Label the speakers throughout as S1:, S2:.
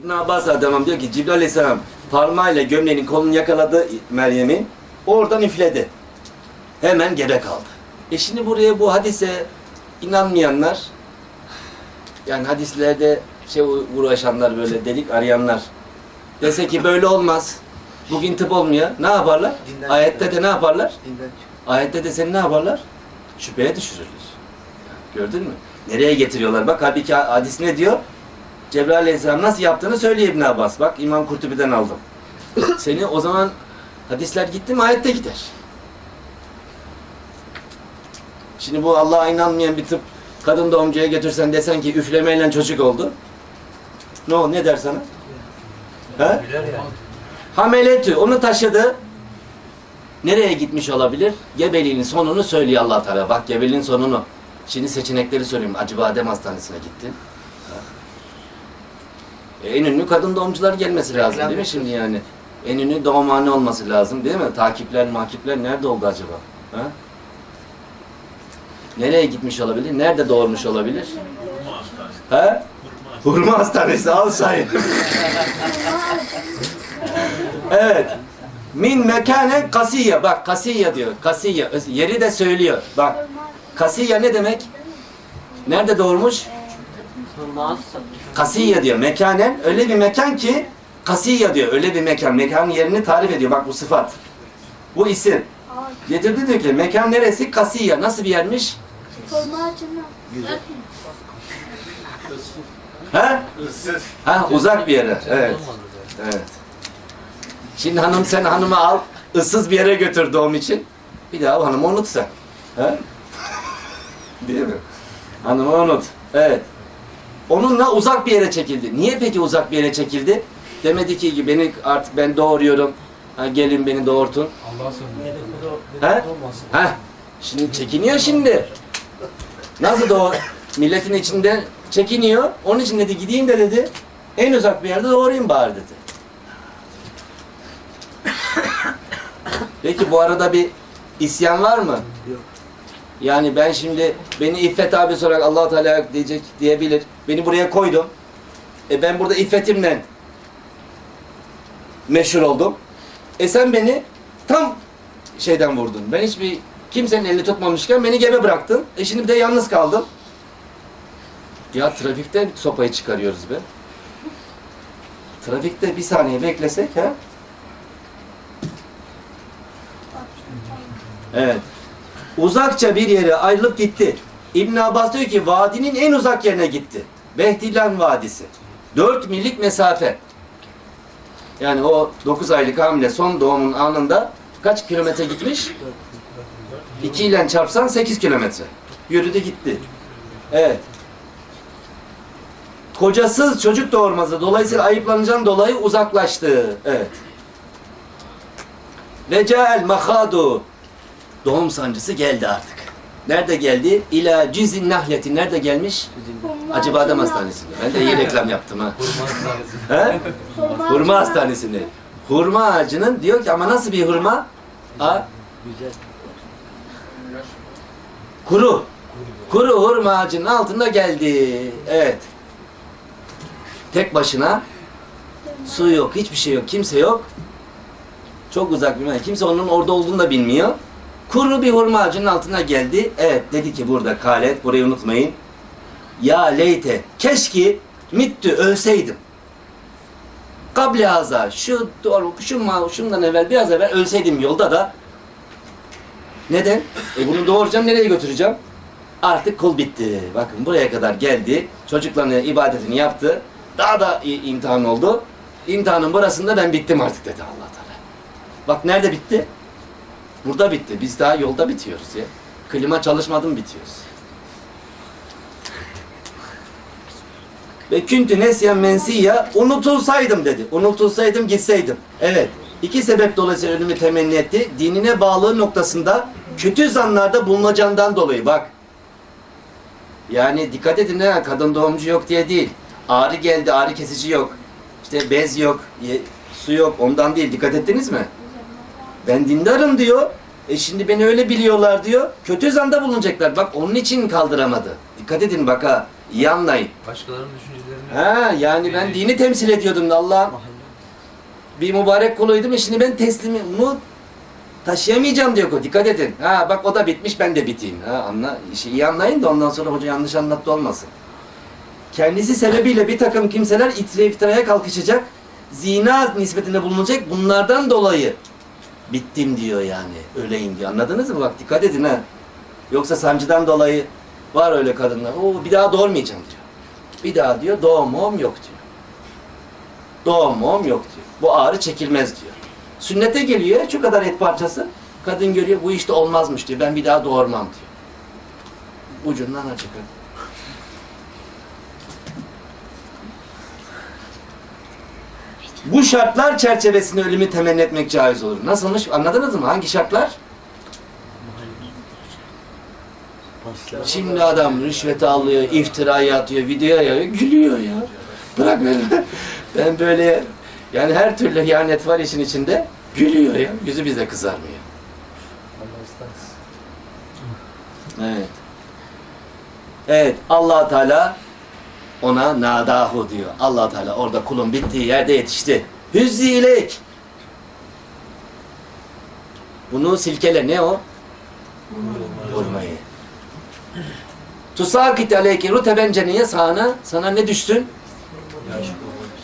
S1: İbn Abbas adamım diyor ki Cibril Aleyhisselam parmağıyla gömleğinin kolunu yakaladı Meryem'in. Oradan üfledi. Hemen gebe kaldı. E şimdi buraya bu hadise inanmayanlar yani hadislerde şey uğraşanlar böyle delik arayanlar dese ki böyle olmaz. Bugün tıp olmuyor. Ne yaparlar?
S2: Dinden
S1: Ayette de ne yaparlar?
S2: Dinden
S1: Ayette de seni ne yaparlar? Şüpheye düşürürler. Gördün mü? Nereye getiriyorlar? Bak halbuki hadis ne diyor? Cebrail Aleyhisselam nasıl yaptığını söylüyor İbn Abbas. Bak İmam Kurtubi'den aldım. Seni o zaman hadisler gitti mi ayette gider. Şimdi bu Allah'a inanmayan bir tıp kadın doğumcuya götürsen desen ki üflemeyle çocuk oldu. Ne o ne der sana? He? Hameletü onu taşıdı. Nereye gitmiş olabilir? Gebeliğin sonunu söylüyor allah Teala. Bak gebeliğin sonunu. Şimdi seçenekleri söyleyeyim. Acıbadem Hastanesi'ne gitti. E, en ünlü kadın doğumcular gelmesi lazım değil mi şimdi yani? En ünlü doğumhane olması lazım değil mi? Takipler, makipler nerede oldu acaba? Ha? Nereye gitmiş olabilir? Nerede doğurmuş olabilir? Ha? Hurma Hastanesi al sayın. evet. Min mekane kasiye. Bak kasiye diyor. Kasiye. Yeri de söylüyor. Bak. Kasiye ne demek? Nerede doğurmuş? Kasiye diyor. Mekanen öyle bir mekan ki Kasiye diyor. Öyle bir mekan. Mekanın yerini tarif ediyor. Bak bu sıfat. Bu isim. Getirdi diyor ki mekan neresi? Kasiye. Nasıl bir yermiş? Ha? Ha uzak bir yere. Evet. Evet. Şimdi hanım sen hanımı al, ıssız bir yere götür doğum için. Bir daha o hanımı unut sen. He? Değil mi? Hanımı unut. Evet. Onunla uzak bir yere çekildi. Niye peki uzak bir yere çekildi? Demedi ki beni artık ben doğuruyorum. Ha, gelin beni doğurtun.
S3: Allah'a sığınırım.
S1: He? Ha? Şimdi çekiniyor şimdi. Nasıl doğ milletin içinde çekiniyor. Onun için dedi gideyim de dedi. En uzak bir yerde doğurayım bari dedi. Peki bu arada bir isyan var mı?
S2: Yok.
S1: Yani ben şimdi beni İffet abi sorarak allah Teala diyecek diyebilir. Beni buraya koydum. E ben burada iffetimle meşhur oldum. E sen beni tam şeyden vurdun. Ben hiçbir kimsenin elini tutmamışken beni gebe bıraktın. E şimdi de yalnız kaldım. Ya trafikte sopayı çıkarıyoruz be. Trafikte bir saniye beklesek ha? Evet. Uzakça bir yere ayrılıp gitti. İbn Abbas diyor ki vadinin en uzak yerine gitti. Behtilan Vadisi. 4 millik mesafe. Yani o 9 aylık hamile son doğumun anında kaç kilometre gitmiş? 2 ile çarpsan 8 kilometre. Yürüdü gitti. Evet. Kocasız çocuk doğurması dolayısıyla ayıplanacağından dolayı uzaklaştı. Evet. Ve ca'el mahadu doğum sancısı geldi artık. Nerede geldi? İla cizin nahleti nerede gelmiş? Acıbadem Hastanesi'nde. Ben de iyi reklam yaptım ha. He? Hurma Hastanesi'nde. Hurma ağacının diyor ki ama nasıl bir hurma? Ha?
S2: Güzel.
S1: Kuru. Kuru hurma ağacının altında geldi. Evet. Tek başına. Su yok, hiçbir şey yok, kimse yok. Çok uzak bir mekan. Kimse onun orada olduğunu da bilmiyor. Kuru bir hurma ağacının altına geldi. Evet dedi ki burada kalet, burayı unutmayın. Ya leyte, keşke mittü ölseydim. Kable haza, şu doğru, şu şundan evvel, biraz evvel ölseydim yolda da. Neden? E bunu doğuracağım, nereye götüreceğim? Artık kul bitti. Bakın buraya kadar geldi. Çocuklarına ibadetini yaptı. Daha da imtihan oldu. İmtihanın burasında ben bittim artık dedi allah Teala. Bak nerede bitti? Burada bitti. Biz daha yolda bitiyoruz ya. Klima çalışmadım bitiyoruz. Ve küntü nesyen mensiya unutulsaydım dedi. Unutulsaydım gitseydim. Evet. İki sebep dolayısıyla ölümü temenni etti. Dinine bağlı noktasında kötü zanlarda bulunacağından dolayı bak. Yani dikkat edin ha kadın doğumcu yok diye değil. Ağrı geldi, ağrı kesici yok. İşte bez yok, su yok. Ondan değil. Dikkat ettiniz mi? Ben dindarım diyor. E şimdi beni öyle biliyorlar diyor. Kötü zanda bulunacaklar. Bak onun için kaldıramadı. Dikkat edin bak ha. İyi anlayın.
S2: Başkalarının düşüncelerini
S1: Ha yani ben dini temsil ediyordum da Allah'ım. Bir mübarek kuluydum şimdi ben teslimim. Bunu taşıyamayacağım diyor. Dikkat edin. Ha bak o da bitmiş ben de biteyim. Ha anla. işi iyi anlayın da ondan sonra hoca yanlış anlattı olmasın. Kendisi sebebiyle bir takım kimseler itre iftiraya kalkışacak. Zina nispetinde bulunacak. Bunlardan dolayı bittim diyor yani. Öleyim diyor. Anladınız mı? Bak dikkat edin ha. Yoksa sancıdan dolayı var öyle kadınlar. Oo bir daha doğurmayacağım diyor. Bir daha diyor doğum moğum yok diyor. Doğum moğum yok diyor. Bu ağrı çekilmez diyor. Sünnete geliyor şu kadar et parçası. Kadın görüyor bu işte olmazmış diyor. Ben bir daha doğurmam diyor. Ucundan açık. Bu şartlar çerçevesinde ölümü temenni etmek caiz olur. Nasılmış? Anladınız mı? Hangi şartlar? Şimdi adam rüşveti alıyor, iftirayı atıyor, videoya yayıyor, gülüyor ya. Bırak beni. Ben böyle yani her türlü ihanet var işin içinde. Gülüyor ya. Yüzü bize kızarmıyor. Evet. Evet. allah Teala ona nadahu diyor. allah Teala orada kulun bittiği yerde yetişti. Hüzzi ileyk. Bunu silkele ne o? Vurmayı. Tusakit aleyki ruteben ceniye sana, sana ne düşsün?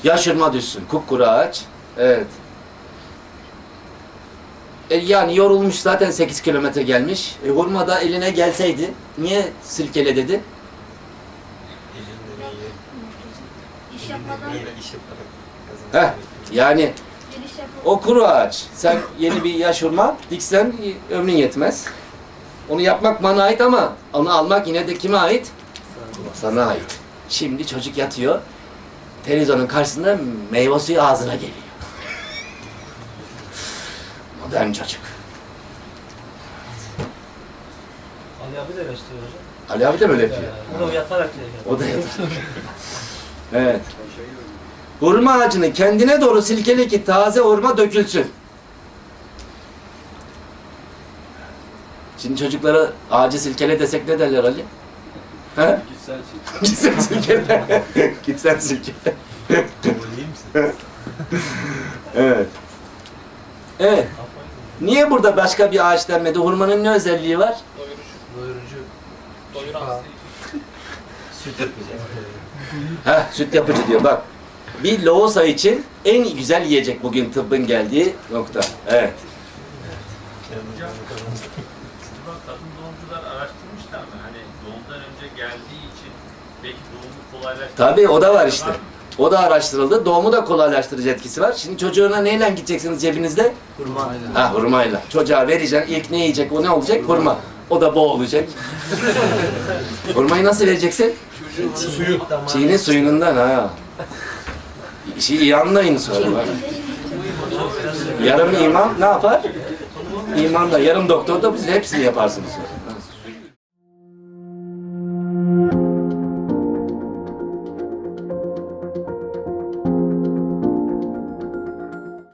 S1: Yaşırma düşsün. Kupkuru ağaç. Evet. E yani yorulmuş zaten 8 kilometre gelmiş. E hurma da eline gelseydi. Niye silkele dedi?
S3: İş yapmadan
S2: iş yaparak
S1: Heh. Yani
S3: giriş yapıp
S1: o kuru ağaç. Sen yeni bir yaş hurma diksen ömrün yetmez. Onu yapmak bana ait ama onu almak yine de kime ait? Sana ait. Şimdi çocuk yatıyor. Televizyonun karşısında meyve suyu ağzına geliyor. Modern çocuk.
S4: Ali abi de gösteriyor hocam.
S1: Ali abi de böyle yapıyor.
S4: O da yatarak diyor.
S1: O da yatar. evet. Hurma ağacını kendine doğru silkele ki taze hurma dökülsün. Şimdi çocuklara ağacı silkele desek ne derler Ali? He? Gitsen silkele. Gitsen silkele. evet. Evet. Niye burada başka bir ağaç denmedi? Hurmanın ne özelliği var?
S2: doyurucu
S5: Doyuran.
S2: süt yapacak.
S1: Heh, süt yapıcı diyor bak. Bir loğusa için en güzel yiyecek bugün tıbbın geldiği nokta. Evet.
S5: Acaba kadın doğumcular araştırmışlar mı? Hani doğumdan önce geldiği için belki doğumu kolaylaştırır.
S1: Tabii o da var işte. O da araştırıldı. Doğumu da kolaylaştırıcı etkisi var. Şimdi çocuğuna neyle gideceksiniz cebinizde?
S4: Hurma.
S1: Ha hurmayla. Çocuğa vereceksin. İlk ne yiyecek? O ne olacak? Hurma. O da boğulacak. Hurmayı nasıl vereceksin?
S2: Suyu.
S1: Çiğne suyundan ha. İşi iyi anlayın sonra bak. Yarım imam ne yapar? İmam da yarım doktor da biz hepsini yaparsınız.